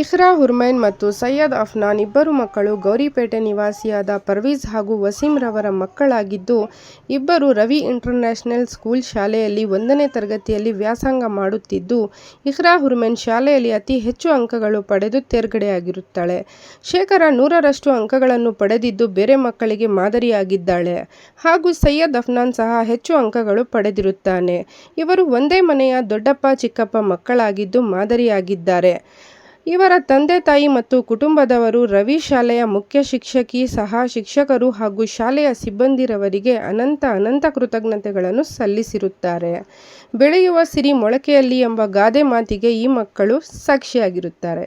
ಇಖ್ರಾ, ಹುರ್ಮೈನ್ ಮತ್ತು ಸೈಯದ್ ಅಫ್ನಾನ್ ಇಬ್ಬರು ಮಕ್ಕಳು ಗೌರಿಪೇಟೆ ನಿವಾಸಿಯಾದ ಪರ್ವೀಜ್ ಹಾಗೂ ವಸೀಂ ರವರ ಮಕ್ಕಳಾಗಿದ್ದು, ಇಬ್ಬರು ರವಿ ಇಂಟರ್ನ್ಯಾಷನಲ್ ಸ್ಕೂಲ್ ಶಾಲೆಯಲ್ಲಿ ಒಂದನೇ ತರಗತಿಯಲ್ಲಿ ವ್ಯಾಸಂಗ ಮಾಡುತ್ತಿದ್ದು, ಇಖ್ರಾ, ಹುರ್ಮೈನ್ ಶಾಲೆಯಲ್ಲಿ ಅತಿ ಹೆಚ್ಚು ಅಂಕಗಳು ಪಡೆದು ತೇರ್ಗಡೆಯಾಗಿರುತ್ತಾಳೆ. ಶೇಖರ ನೂರರಷ್ಟು ಅಂಕಗಳನ್ನು ಪಡೆದಿದ್ದು ಬೇರೆ ಮಕ್ಕಳಿಗೆ ಮಾದರಿಯಾಗಿದ್ದಾಳೆ. ಹಾಗೂ ಸೈಯದ್ ಅಫ್ನಾನ್ ಸಹ ಹೆಚ್ಚು ಅಂಕಗಳು ಪಡೆದಿರುತ್ತಾನೆ. ಇವರು ಒಂದೇ ಮನೆಯ ದೊಡ್ಡಪ್ಪ, ಚಿಕ್ಕಪ್ಪ ಮಕ್ಕಳಾಗಿದ್ದು ಮಾದರಿಯಾಗಿದ್ದಾರೆ. ಇವರ ತಂದೆ ತಾಯಿ ಮತ್ತು ಕುಟುಂಬದವರು ರವಿ ಶಾಲೆಯ ಮುಖ್ಯ ಶಿಕ್ಷಕಿ ಸಹ ಶಿಕ್ಷಕರು ಹಾಗೂ ಶಾಲೆಯ ಸಿಬ್ಬಂದಿರವರಿಗೆ ಅನಂತ ಅನಂತ ಕೃತಜ್ಞತೆಗಳನ್ನು ಸಲ್ಲಿಸಿರುತ್ತಾರೆ. ಬೆಳೆಯುವ ಸಿರಿ ಮೊಳಕೆಯಲ್ಲಿ ಎಂಬ ಗಾದೆ ಮಾತಿಗೆ ಈ ಮಕ್ಕಳು ಸಾಕ್ಷಿಯಾಗಿರುತ್ತಾರೆ.